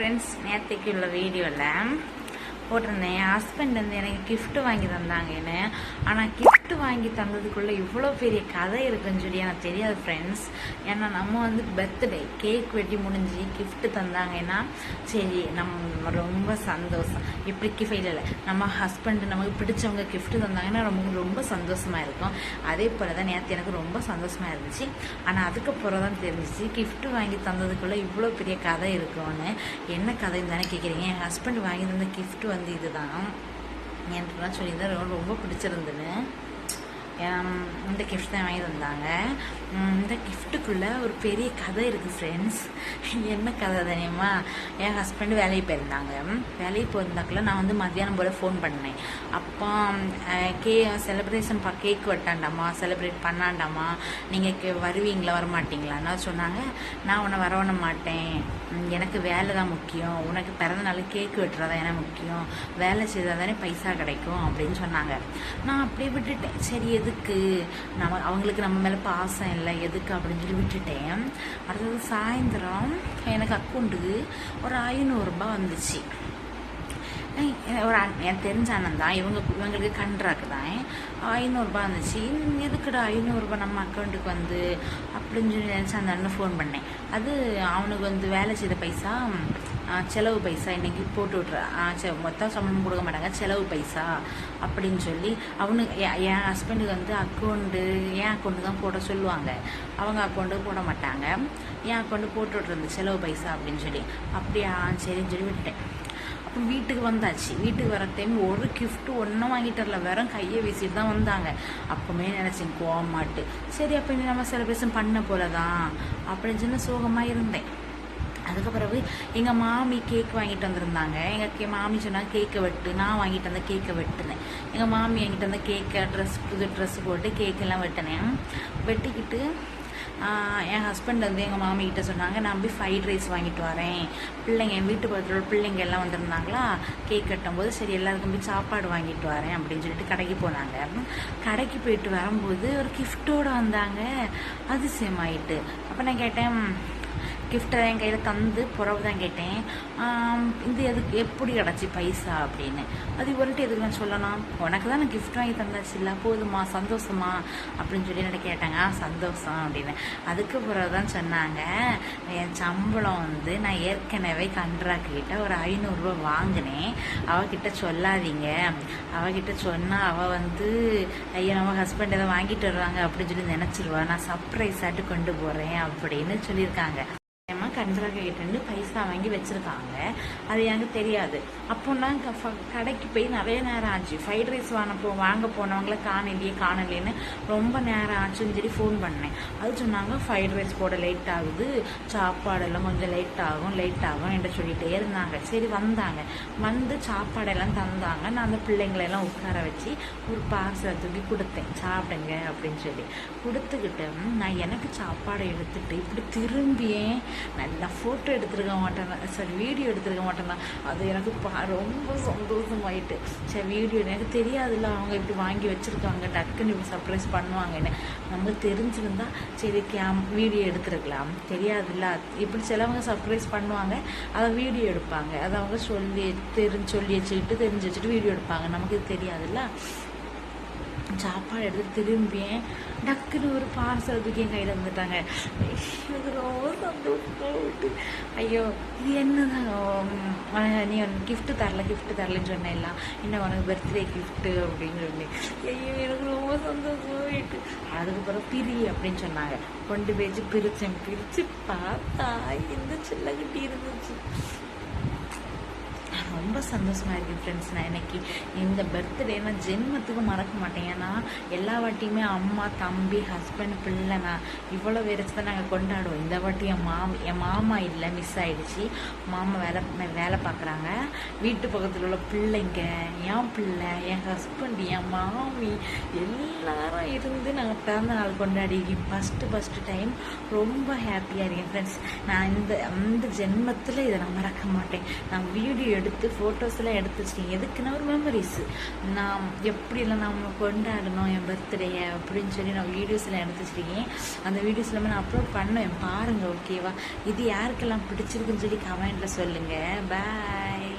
Friends நேற்றுக்கு உள்ள வீடியோவில் போட்டிருந்தேன். என் ஹஸ்பண்ட் வந்து எனக்கு கிஃப்ட்டு வாங்கி தந்தாங்க என்ன. ஆனால் கிஃப்ட் வாங்கி தந்ததுக்குள்ளே இவ்வளோ பெரிய கதை இருக்குன்னு சொல்லி எனக்கு தெரியாது ஃப்ரெண்ட்ஸ் ஏன்னா நம்ம வந்து பர்த்டே கேக் வெட்டி முடிஞ்சு கிஃப்ட்டு தந்தாங்கன்னா சரி நம்ம ரொம்ப சந்தோஷம். இப்படி கிஃப்ட் இல்லை நம்ம ஹஸ்பண்ட் நமக்கு பிடிச்சவங்க கிஃப்ட்டு தந்தாங்கன்னா ரொம்ப ரொம்ப சந்தோஷமாக இருக்கும். அதே போல் தான் நேற்று எனக்கு ரொம்ப சந்தோஷமாக இருந்துச்சு. ஆனால் அதுக்கப்புறம் தான் தெரிஞ்சிச்சு கிஃப்ட்டு வாங்கி தந்ததுக்குள்ளே இவ்வளோ பெரிய கதை இருக்கும்னு. என்ன கதைன்னு தானே கேட்குறீங்க என் ஹஸ்பண்ட் வாங்கி தந்த கிஃப்ட் வந்து இதுதான். எனக்குலாம் சொல்லியிருந்தேன் ரொம்ப ரொம்ப பிடிச்சிருந்துன்னு. இந்த கிஃப்ட் தான் வாங்கி தந்தாங்க இந்த கிஃப்ட்டுக்குள்ளே ஒரு பெரிய கதை இருக்குது ஃப்ரெண்ட்ஸ் என்ன கதை தெரியுமா? என் ஹஸ்பண்ட் வேலைக்கு போயிருந்தாங்க. வேலைக்கு போயிருந்தாக்குள்ள நான் வந்து மத்தியானம் போல் ஃபோன் பண்ணேன். அப்போ கே செலிப்ரேஷன் பா கேக் வெட்டாண்டாமா? செலிப்ரேட் பண்ணாண்டாமா? நீங்கள் கே வருவீங்களா வரமாட்டீங்களான்னு சொன்னாங்க. நான் உன்னை வரவண மாட்டேன். எனக்கு வேலை தான் முக்கியம். உனக்கு பிறந்த நாள் கேக் வெட்டுறதா எனக்கு முக்கியம்? வேலை செய்தால் தானே பைசா கிடைக்கும் அப்படின்னு சொன்னாங்க. நான் அப்படியே விட்டுட்டேன். சரி எதுக்கு? நம்ம அவங்களுக்கு நம்ம மேலே பாசம் இல்லை. எதுக்கு அப்படின்னு சொல்லி விட்டுட்டேன். அடுத்தது சாயந்தரம் எனக்கு அக்கௌண்ட்டுக்கு ஒரு ஐநூறுரூபா வந்துச்சு. ஒரு அண்ணன் எனக்கு தெரிஞ்ச அண்ணன் தான். இவங்க இவங்களுக்கு கண்ட்ராக்கு தான். ஐநூறுரூபா இருந்துச்சு எதுக்குடா ஐநூறுரூபா நம்ம அக்கௌண்ட்டுக்கு வந்து? அப்படின்னு சொல்லி நினச்சி அந்த அண்ணன் ஃபோன் பண்ணேன். அது அவனுக்கு வந்து வேலை செய்த பைசா செலவு பைசா இன்னைக்கு போட்டு விட்ற மொத்தம் சம்பளம் கொடுக்க மாட்டாங்க. செலவு பைசா அப்படின்னு சொல்லி அவனுக்கு என் என் ஹஸ்பண்டுக்கு வந்து அக்கௌண்ட்டு என் அக்கௌண்ட்டு தான் போட சொல்லுவாங்க. அவங்க அக்கௌண்ட்டு போட மாட்டாங்க. என் அக்கௌண்ட்டு போட்டு விட்றது செலவு பைசா அப்படின்னு சொல்லி. அப்படியா சரின்னு சொல்லி விட்டுட்டேன். அப்போ வீட்டுக்கு வந்தாச்சு. வீட்டுக்கு வர டைம் ஒரு கிஃப்ட்டு ஒன்றும் வாங்கிட்டு வரல. வெறும் கையை வீசிட்டு தான் வந்தாங்க. அப்போமே நினச்சேன் கோவமாட்டு சரி அப்போ இனி நம்ம செலிப்ரேஷன் பண்ண போல தான் அப்படின்னு சொல்லி சோகமாக இருந்தேன். அதுக்கு பிறகு எங்கள் மாமி கேக் வாங்கிட்டு வந்திருந்தாங்க. எங்கள் கே மாமி சொன்னாங்க கேக்கை வெட்டு. நான் வாங்கிட்டு வந்த கேக்கை வெட்டுனேன். எங்கள் மாமி வாங்கிட்டு வந்த கேக்கை ட்ரெஸ் புது ட்ரெஸ் போட்டு கேக்கெல்லாம் வெட்டினேன். வெட்டிக்கிட்டு என் ஹஸ்பண்ட் வந்து எங்கள் மாமி கிட்ட சொன்னாங்க நான் போய் ஃப்ரைட் ரைஸ் வாங்கிட்டு வரேன். பிள்ளைங்க என் வீட்டு பக்கத்தில் உள்ள பிள்ளைங்க எல்லாம் வந்திருந்தாங்களா? கேக் கட்டும்போது சரி எல்லாருக்கும் போய் சாப்பாடு வாங்கிட்டு வரேன். அப்படின்னு சொல்லிட்டு கடைக்கு போனாங்க. கடைக்கு போயிட்டு வரும்போது ஒரு கிஃப்டோடு வந்தாங்க. அதிசயமாயிட்டு. அப்போ நான் கேட்டேன் கிஃப்ட்டை என் கையில் தந்து புறவு தான் கேட்டேன். இது எதுக்கு? எப்படி கிடச்சி பைசா அப்படின்னு. அது இவர்கிட்ட எதுக்கு நான் சொல்லணும் உனக்கு தான் நான் கிஃப்ட் வாங்கி தந்தாச்சு இல்லை போதுமா? சந்தோஷமா? அப்படின்னு சொல்லி என்ன கேட்டாங்க. "ஆ, சந்தோஷம் அப்படின்னு. அதுக்கு பிறகு தான் சொன்னாங்க என் சம்பளம் வந்து நான் ஏற்கனவே கண்ட்ராக்ட் ஒரு ஐநூறுரூவா வாங்கினேன். அவகிட்ட சொல்லாதீங்க. அவகிட்ட சொன்னால் அவள் வந்து ஐயோ நம்ம ஹஸ்பண்ட் எதை வாங்கிட்டு வருவாங்க அப்படின்னு சொல்லி நினச்சிருவா. நான் சர்ப்ரைஸ் ஆட்டு கொண்டு போகிறேன் அப்படின்னு சொல்லியிருக்காங்க. ஏமா கண்ட்ராக்ட் கிட்டேருந்து பைசா வாங்கி வச்சுருக்காங்க. அது எனக்கு தெரியாது. அப்போ நான் க- ஃப- கடைக்கு போய் நிறைய நேரம் ஆச்சு. ஃப்ரைட் ரைஸ் வாங்க வாங்க போனவங்கள காணலையே காணலையேன்னு ரொம்ப நேரம் ஆச்சுன்னு சொல்லி ஃபோன் பண்ணேன். அது சொன்னாங்க ஃப்ரைட் ரைஸ் போட லேட் ஆகுது. சாப்பாடெல்லாம் கொஞ்சம் லேட் ஆகும் லேட் ஆகும் என்று சொல்லிகிட்டே இருந்தாங்க. சரி வந்தாங்க. வந்து சாப்பாடெல்லாம் தந்தாங்க. நான் அந்த பிள்ளைங்களெல்லாம் உட்கார வச்சு ஒரு பார்சலை தூக்கி கொடுத்தேன். சாப்பிடுங்க அப்படின்னு சொல்லி. கொடுத்துக்கிட்டு நான் எனக்கு சாப்பாடை எடுத்துட்டு இப்படி திரும்பியே நல்லா ஃபோட்டோ எடுத்துருக்க மாட்டேன் சரி வீடியோ எடுத்துருக்க மாட்டேன்னா அது எனக்கு பா ரொம்ப சந்தோஷமாயிட்டு. சரி வீடியோ எனக்கு தெரியாதுல்ல அவங்க இப்படி வாங்கி வச்சுருக்காங்க டக்குன்னு இப்படி சர்ப்ரைஸ் பண்ணுவாங்கன்னு. நம்ம தெரிஞ்சிருந்தா சரி கேம் வீடியோ எடுத்துருக்கலாம். தெரியாதுல்ல இப்படி சிலவங்க சர்ப்ரைஸ் பண்ணுவாங்க அதை வீடியோ எடுப்பாங்க. அதை அவங்க சொல்லி தெரிஞ்சு சொல்லி வச்சுக்கிட்டு தெரிஞ்சு வச்சுட்டு வீடியோ எடுப்பாங்க. நமக்கு இது தெரியாதுல்ல? சாப்பாடு எடுத்து திரும்பியேன். டக்குன்னு ஒரு பார்சல் தூக்கி என் கையில் வந்துட்டாங்க. எனக்கு ரொம்ப ஐயோ இது என்னதான்? நீ உனக்கு கிஃப்ட் தரல கிஃப்ட் தரலன்னு சொன்னேலாம் என்ன உனக்கு பர்த்டே கிஃப்ட்டு அப்படின்னு சொல்லி. ஐயோ எனக்கு ரொம்ப சந்தோஷமா போயிட்டு. அதுக்கப்புறம் பிரி அப்படின்னு சொன்னாங்க. கொண்டு பேச்சு பிரித்தேன் பிரித்து பார்த்தா இந்த சில்லக்குட்டி இருந்துச்சு. ரொம்ப சந்தோஷமாக இருக்கேன் ஃப்ரெண்ட்ஸ் நான் இன்னைக்கு இந்த பர்த்டே நான் ஜென்மத்துக்கு மறக்க மாட்டேன். ஏன்னா எல்லா வாட்டியுமே அம்மா தம்பி ஹஸ்பண்ட் பிள்ளை நான் இவ்வளோ வச்சு தான் நாங்கள் கொண்டாடுவோம். இந்த வாட்டி என் மாம் என் மாமா இல்லை மிஸ் ஆகிடுச்சு மாமா வேலை வேலை பார்க்குறாங்க. வீட்டு பக்கத்தில் உள்ள பிள்ளைங்க என் பிள்ளை என் ஹஸ்பண்ட் என் மாமி எல்லாரும் இருந்து நாங்கள் பிறந்த நாள் கொண்டாடி ஃபஸ்ட்டு ஃபஸ்ட்டு டைம் ரொம்ப ஹாப்பியாக இருக்கேன் ஃப்ரெண்ட்ஸ் நான் இந்த அந்த ஜென்மத்தில் இதை நான் மறக்க மாட்டேன். நான் வீடியோ எடுத்து ஃபோட்டோஸ்லாம் எடுத்து வச்சிருக்கேன் எதுக்குன்னா ஒரு மெமரிஸ் நான் எப்படிலாம் நம்ம கொண்டாடணும் என் பர்த்டேயை அப்படின்னு சொல்லி நான் வீடியோஸ்லாம் எடுத்து வச்சிருக்கேன் அந்த வீடியோஸ் எல்லாமே நான் அப்லோட் பண்ணுவேன் பாருங்கள் ஓகேவா இது யாருக்கெல்லாம் பிடிச்சிருக்குன்னு சொல்லி கமெண்ட்டில் சொல்லுங்கள் பாய்